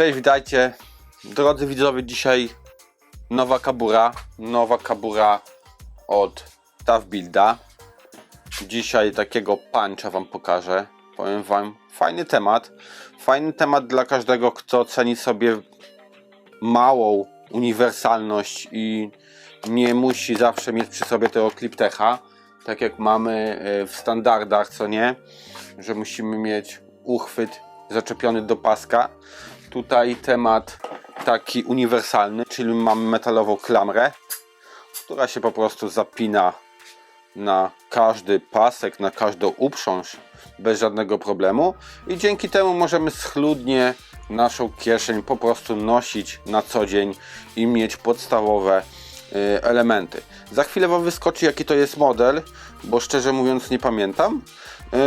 Cześć, witajcie. Drodzy widzowie, dzisiaj nowa kabura. Nowa kabura od Tough Builda. Dzisiaj takiego puncha wam pokażę. Powiem wam, fajny temat. Fajny temat dla każdego, kto ceni sobie małą uniwersalność i nie musi zawsze mieć przy sobie tego Cliptecha, tak jak mamy e, w standardach, co nie, że musimy mieć uchwyt zaczepiony do paska. Tutaj temat taki uniwersalny, czyli mamy metalową klamrę, która się po prostu zapina na każdy pasek, na każdą uprząż bez żadnego problemu i dzięki temu możemy schludnie naszą kieszeń po prostu nosić na co dzień i mieć podstawowe y, elementy. Za chwilę Wam wyskoczy jaki to jest model, bo szczerze mówiąc nie pamiętam.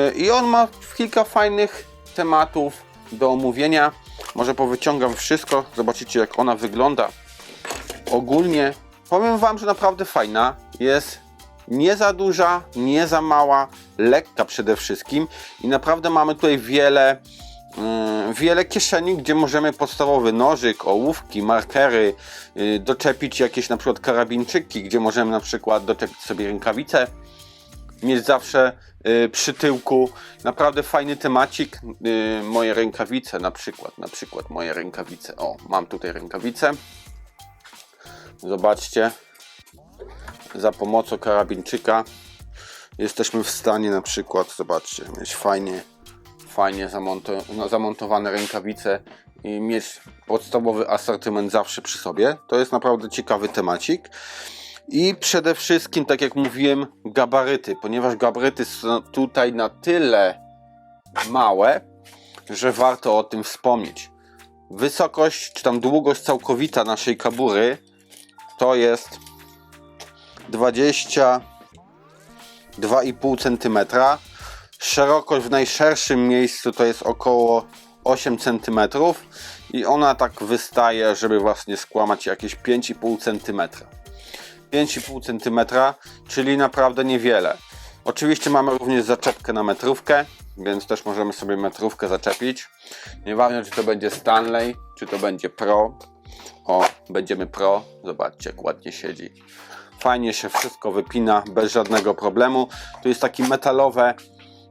Y, I on ma kilka fajnych tematów do omówienia. Może powyciągam wszystko, zobaczycie jak ona wygląda. Ogólnie powiem Wam, że naprawdę fajna. Jest nie za duża, nie za mała, lekka przede wszystkim i naprawdę mamy tutaj wiele yy, wiele kieszeni, gdzie możemy podstawowy nożyk, ołówki, markery, yy, doczepić jakieś na przykład karabinczyki, gdzie możemy na przykład doczepić sobie rękawice, mieć zawsze yy, przy tyłku. Naprawdę fajny temacik. Yy, moje rękawice na przykład, na przykład moje rękawice. O, mam tutaj rękawice. Zobaczcie, za pomocą karabinczyka jesteśmy w stanie na przykład, zobaczcie, mieć fajnie, fajnie no, zamontowane rękawice i mieć podstawowy asortyment zawsze przy sobie. To jest naprawdę ciekawy temacik. I przede wszystkim, tak jak mówiłem, gabaryty, ponieważ gabaryty są tutaj na tyle małe, że warto o tym wspomnieć. Wysokość, czy tam długość całkowita naszej kabury to jest 22,5 cm. Szerokość w najszerszym miejscu to jest około 8 cm i ona tak wystaje, żeby właśnie skłamać jakieś 5,5 cm. 5,5 cm, czyli naprawdę niewiele. Oczywiście mamy również zaczepkę na metrówkę, więc też możemy sobie metrówkę zaczepić. Nieważne czy to będzie Stanley, czy to będzie Pro. O, będziemy Pro. Zobaczcie, jak ładnie siedzi fajnie się wszystko wypina bez żadnego problemu. Tu jest takie metalowe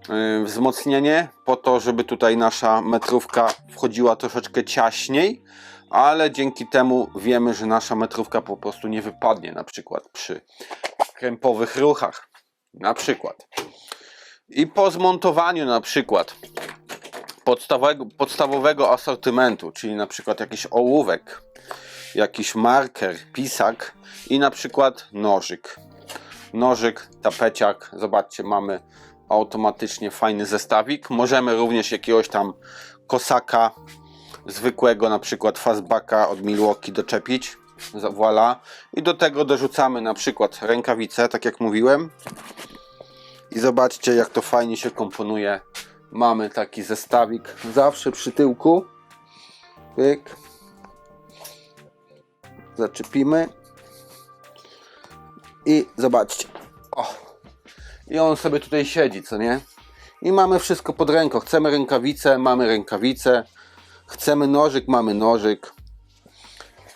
yy, wzmocnienie po to, żeby tutaj nasza metrówka wchodziła troszeczkę ciaśniej, ale dzięki temu wiemy, że nasza metrówka po prostu nie wypadnie na przykład przy krępowych ruchach. Na przykład. I po zmontowaniu na przykład podstawowego, podstawowego asortymentu, czyli na przykład jakiś ołówek, jakiś marker, pisak i na przykład nożyk. Nożyk, tapeciak, zobaczcie, mamy automatycznie fajny zestawik. Możemy również jakiegoś tam kosaka zwykłego, na przykład fastbacka od Milwaukee doczepić. Voila. I do tego dorzucamy na przykład rękawice, tak jak mówiłem. I zobaczcie, jak to fajnie się komponuje. Mamy taki zestawik zawsze przy tyłku. Pyk zaczepimy i zobaczcie. O. I on sobie tutaj siedzi, co nie? I mamy wszystko pod ręką. Chcemy rękawice, mamy rękawice. Chcemy nożyk, mamy nożyk.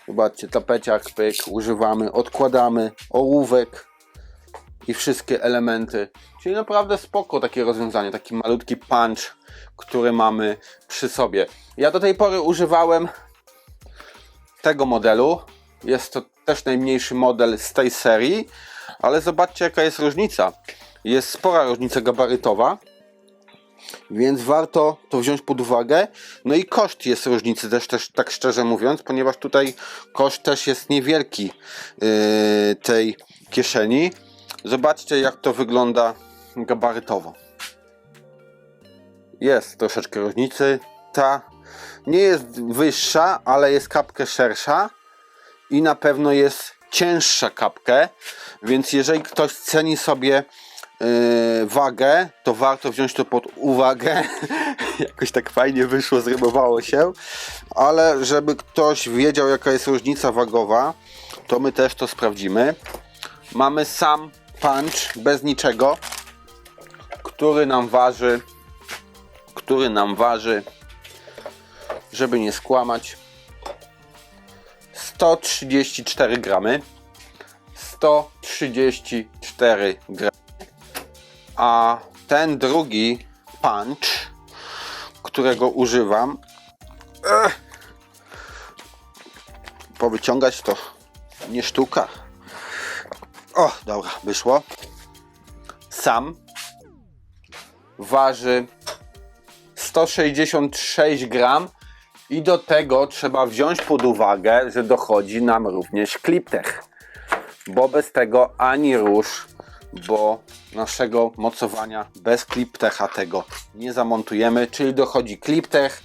Zobaczcie, tapeciak, pyk, używamy, odkładamy, ołówek i wszystkie elementy. Czyli naprawdę spoko takie rozwiązanie, taki malutki punch, który mamy przy sobie. Ja do tej pory używałem tego modelu. Jest to też najmniejszy model z tej serii, ale zobaczcie jaka jest różnica. Jest spora różnica gabarytowa, więc warto to wziąć pod uwagę. No i koszt jest różnicy też, też tak szczerze mówiąc, ponieważ tutaj koszt też jest niewielki yy, tej kieszeni. Zobaczcie jak to wygląda gabarytowo. Jest troszeczkę różnicy. Ta nie jest wyższa, ale jest kapkę szersza i na pewno jest cięższa kapkę, więc jeżeli ktoś ceni sobie wagę, to warto wziąć to pod uwagę. Jakoś tak fajnie wyszło, zrymowało się, ale żeby ktoś wiedział jaka jest różnica wagowa, to my też to sprawdzimy. Mamy sam punch bez niczego, który nam waży który nam waży żeby nie skłamać. 134 gramy. 134 gramy. A ten drugi punch, którego używam, ech, powyciągać to nie sztuka. O, dobra, wyszło. Sam waży 166 gram i do tego trzeba wziąć pod uwagę, że dochodzi nam również kliptech, bo bez tego ani rusz, bo naszego mocowania bez kliptecha tego nie zamontujemy, czyli dochodzi kliptech,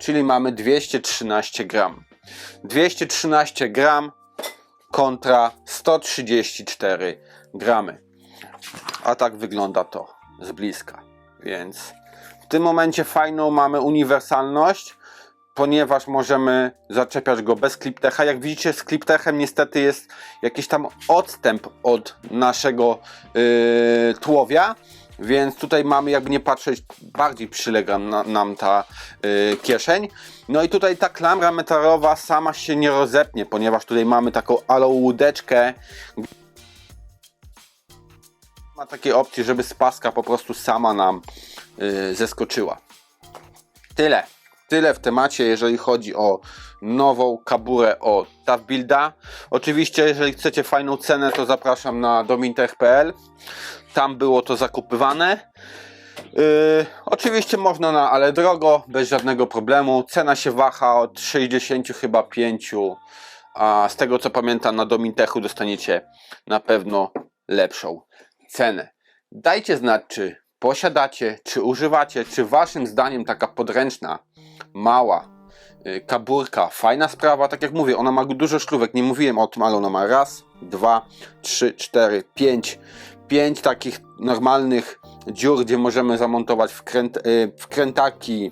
czyli mamy 213 gram. 213 gram kontra 134 gramy. A tak wygląda to z bliska. Więc w tym momencie fajną mamy uniwersalność, ponieważ możemy zaczepiać go bez kliptecha. Jak widzicie z kliptechem niestety jest jakiś tam odstęp od naszego yy, tułowia. Więc tutaj mamy, jakby nie patrzeć, bardziej przylega na, nam ta yy, kieszeń. No i tutaj ta klamra metalowa sama się nie rozepnie, ponieważ tutaj mamy taką alołudeczkę. Ma takiej opcji, żeby z paska po prostu sama nam yy, zeskoczyła. Tyle. Tyle w temacie, jeżeli chodzi o nową kaburę od Tavbuilda. Oczywiście, jeżeli chcecie fajną cenę, to zapraszam na domintech.pl. Tam było to zakupywane. Yy, oczywiście można na ale drogo, bez żadnego problemu. Cena się waha od 60 chyba 5, a z tego co pamiętam na Domintechu dostaniecie na pewno lepszą cenę. Dajcie znać, czy posiadacie, czy używacie, czy waszym zdaniem taka podręczna, mała yy, kaburka, fajna sprawa, tak jak mówię, ona ma dużo szlówek, nie mówiłem o tym, ale ona ma raz, dwa, trzy, cztery, pięć, pięć takich normalnych dziur, gdzie możemy zamontować wkręt, yy, wkrętaki,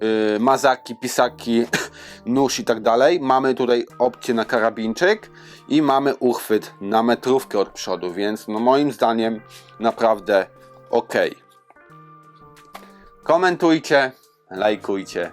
yy, mazaki, pisaki, nóż i tak dalej. Mamy tutaj opcję na karabinczyk i mamy uchwyt na metrówkę od przodu, więc no moim zdaniem naprawdę ok. Komentujcie, lajkujcie,